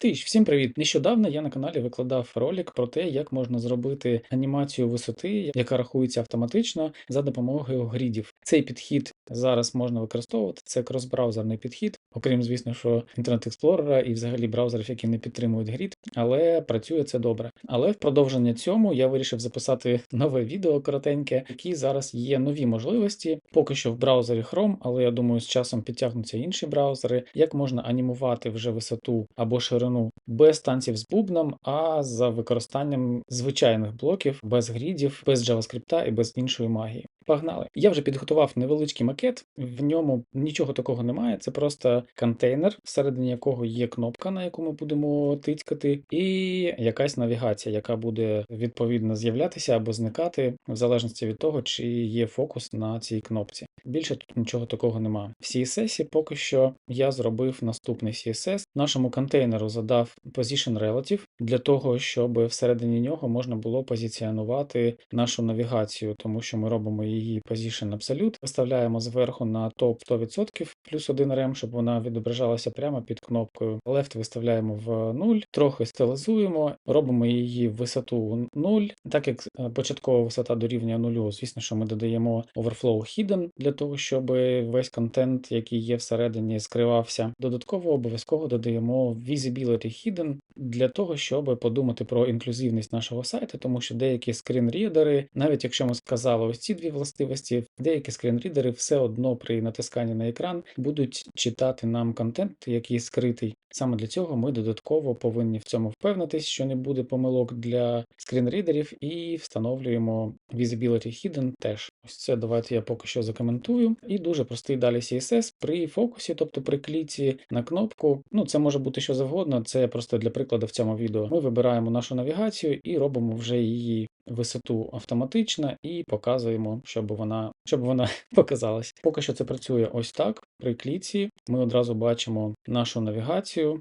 Тиш, всім привіт! Нещодавно я на каналі викладав ролик про те, як можна зробити анімацію висоти, яка рахується автоматично за допомогою грідів. Цей підхід зараз можна використовувати, це кросбраузерний підхід, окрім, звісно, що Internet Explorer і взагалі браузерів, які не підтримують грід, але працює це добре. Але в продовження цьому я вирішив записати нове відео коротеньке, які зараз є нові можливості. Поки що в браузері Chrome, але я думаю, з часом підтягнуться інші браузери, як можна анімувати вже висоту або ширину без танців з бубном, а за використанням звичайних блоків, без грідів, без JavaScript і без іншої магії. Погнали! Я вже підготував невеличкий макет, в ньому нічого такого немає, це просто контейнер, всередині якого є кнопка, на яку ми будемо тицькати, і якась навігація, яка буде відповідно з'являтися або зникати, в залежності від того, чи є фокус на цій кнопці. Більше тут нічого такого немає. В CSS поки що я зробив наступний CSS. Нашому контейнеру задав Position Relative для того, щоб всередині нього можна було позиціонувати нашу навігацію, тому що ми робимо її Position Absolute, виставляємо зверху на топ 100% плюс 1 рем, щоб вона відображалася прямо під кнопкою. Left виставляємо в 0, трохи стилізуємо, робимо її в висоту 0. Так як е, початкова висота дорівнює 0, звісно, що ми додаємо Overflow Hidden для того, щоб весь контент, який є всередині, скривався. Додатково обов'язково додаємо Visibility Hidden для того, щоб подумати про інклюзивність нашого сайту, тому що деякі скрінрідери, навіть якщо ми сказали ось ці дві властивості, деякі скрінрідери все одно при натисканні на екран будуть читати нам контент, який скритий. Саме для цього ми додатково повинні в цьому впевнитись, що не буде помилок для скрінрідерів, і встановлюємо Visibility Hidden теж. Ось це давайте я поки що закоментую. І дуже простий далі CSS при фокусі, тобто при кліці на кнопку. Ну, це може бути що завгодно, це просто для прикладу в цьому відео. Ми вибираємо нашу навігацію і робимо вже її висоту автоматично і показуємо, щоб вона щоб вона показалась. Поки що це працює ось так. При кліці ми одразу бачимо нашу навігацію.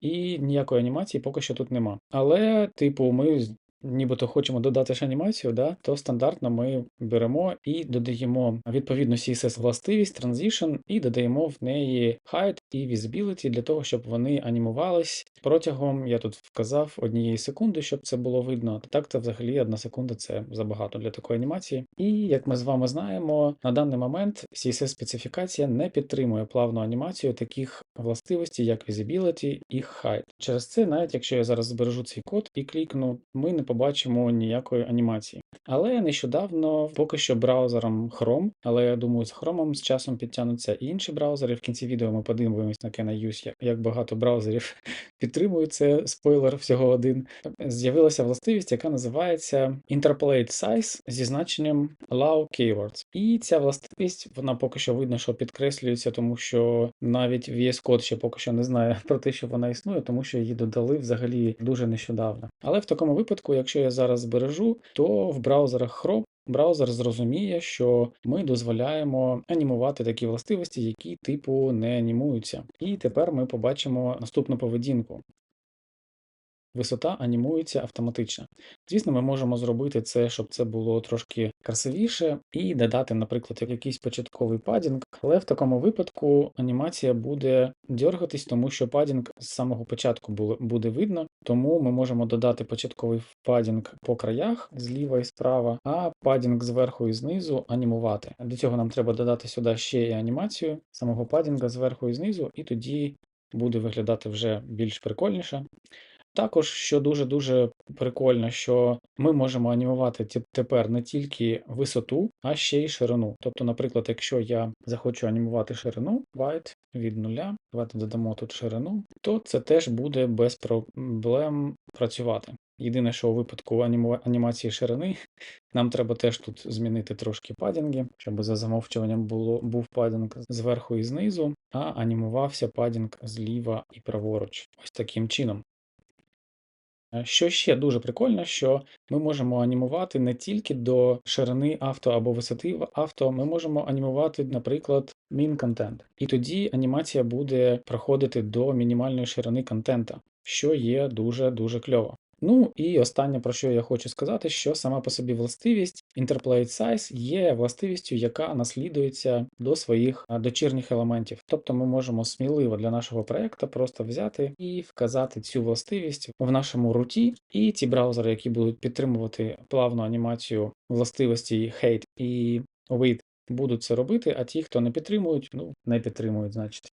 І ніякої анімації поки що тут нема. Але, типу, ми нібито хочемо додати ж анімацію, да, то стандартно ми беремо і додаємо відповідно CSS властивість, Transition, і додаємо в неї Height і Visibility для того, щоб вони анімувались протягом, я тут вказав, однієї секунди, щоб це було видно. Так то взагалі одна секунда це забагато для такої анімації. І як ми з вами знаємо, на даний момент CSS-специфікація не підтримує плавну анімацію таких властивостей, як Visibility і Height. Через це, навіть якщо я зараз збережу цей код і клікну, ми не побачимо ніякої анімації. Але нещодавно поки що браузером Chrome, але я думаю, з Chrome з часом підтягнуться і інші браузери. В кінці відео ми подивимось на KNUS, як багато браузерів підтримують це, спойлер всього один. З'явилася властивість, яка називається Interpolate Size зі значенням Allow Keywords. І ця властивість, вона поки що видно, що підкреслюється, тому що навіть VS Code ще поки що не знає про те, що вона існує, тому що її додали взагалі дуже нещодавно. Але в такому випадку, якщо я зараз збережу, то в браузерах Chrome браузер зрозуміє, що ми дозволяємо анімувати такі властивості, які типу не анімуються. І тепер ми побачимо наступну поведінку. Висота анімується автоматично. Звісно, ми можемо зробити це, щоб це було трошки красивіше, і додати, наприклад, якийсь початковий падінг, але в такому випадку анімація буде дергатись, тому що падінг з самого початку буде видно, тому ми можемо додати початковий падінг по краях зліва і справа, а падінг зверху і знизу анімувати. Для цього нам треба додати сюди ще і анімацію самого падінга зверху і знизу, і тоді буде виглядати вже більш прикольніше. Також, що дуже-дуже прикольно, що ми можемо анімувати тепер не тільки висоту, а ще й ширину. Тобто, наприклад, якщо я захочу анімувати ширину, white від нуля, давайте додамо тут ширину, то це теж буде без проблем працювати. Єдине, що у випадку анімації ширини, нам треба теж тут змінити трошки падінги, щоб за замовчуванням було, був падінг зверху і знизу, а анімувався падінг зліва і праворуч. Ось таким чином. Е, що ще дуже прикольно, що ми можемо анімувати не тільки до ширини авто або висоти авто, ми можемо анімувати, наприклад, мін контент. І тоді анімація буде проходити до мінімальної ширини контента, що є дуже-дуже кльово. Ну і останнє, про що я хочу сказати, що сама по собі властивість Interpolate Size є властивістю, яка наслідується до своїх дочірніх елементів. Тобто ми можемо сміливо для нашого проекту просто взяти і вказати цю властивість в нашому руті, і ті браузери, які будуть підтримувати плавну анімацію властивості Hate і Width, будуть це робити, а ті, хто не підтримують, ну не підтримують, значить.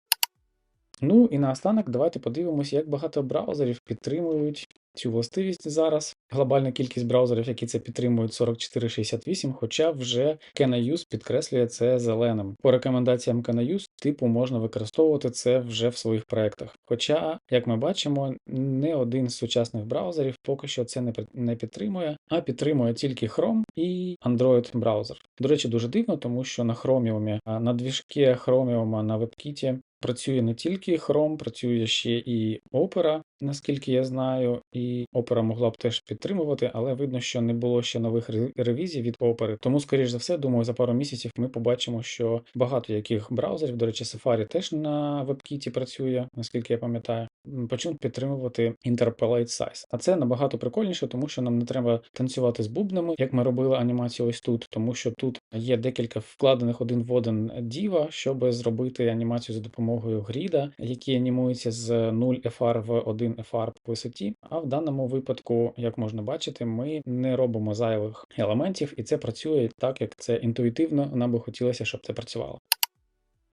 Ну і наостанок давайте подивимося, як багато браузерів підтримують цю властивість зараз. Глобальна кількість браузерів, які це підтримують, 4468, хоча вже KNUse підкреслює це зеленим. По рекомендаціям KNUse, типу можна використовувати це вже в своїх проектах. Хоча, як ми бачимо, не один з сучасних браузерів поки що це не під- не підтримує, а підтримує тільки Chrome і Android браузер. До речі, дуже дивно, тому що на Chromium, на двіжки Chromium на WebKit Працює не тільки Chrome, працює ще і Opera, наскільки я знаю, і Opera могла б теж підтримувати, але видно, що не було ще нових ревізій від Opera. Тому, скоріш за все, думаю, за пару місяців ми побачимо, що багато яких браузерів, до речі, Safari теж на WebKit працює, наскільки я пам'ятаю, почнуть підтримувати Interpolate Size. А це набагато прикольніше, тому що нам не треба танцювати з бубнами, як ми робили анімацію ось тут, тому що тут є декілька вкладених один в один діва, щоб зробити анімацію за допомогою гріда, які анімуються з 0 FR в 1 FR по висоті. А в даному випадку, як можна бачити, ми не робимо зайвих елементів, і це працює так, як це інтуїтивно. Нам би хотілося, щоб це працювало.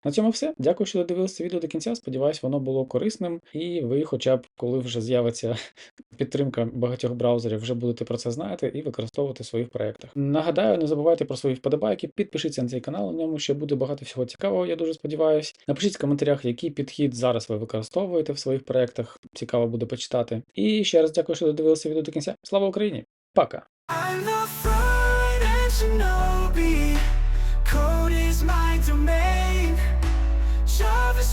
На цьому все. Дякую, що додивилися відео до кінця. Сподіваюсь, воно було корисним, і ви, хоча б коли вже з'явиться підтримка багатьох браузерів, вже будете про це знати і використовувати в своїх проєктах. Нагадаю, не забувайте про свої вподобайки, підпишіться на цей канал, на ньому ще буде багато всього цікавого, я дуже сподіваюся. Напишіть в коментарях, який підхід зараз ви використовуєте в своїх проєктах. Цікаво буде почитати. І ще раз дякую, що додивилися відео до кінця. Слава Україні! Пока!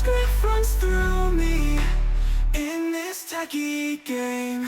JavaScript runs through me in this techie game.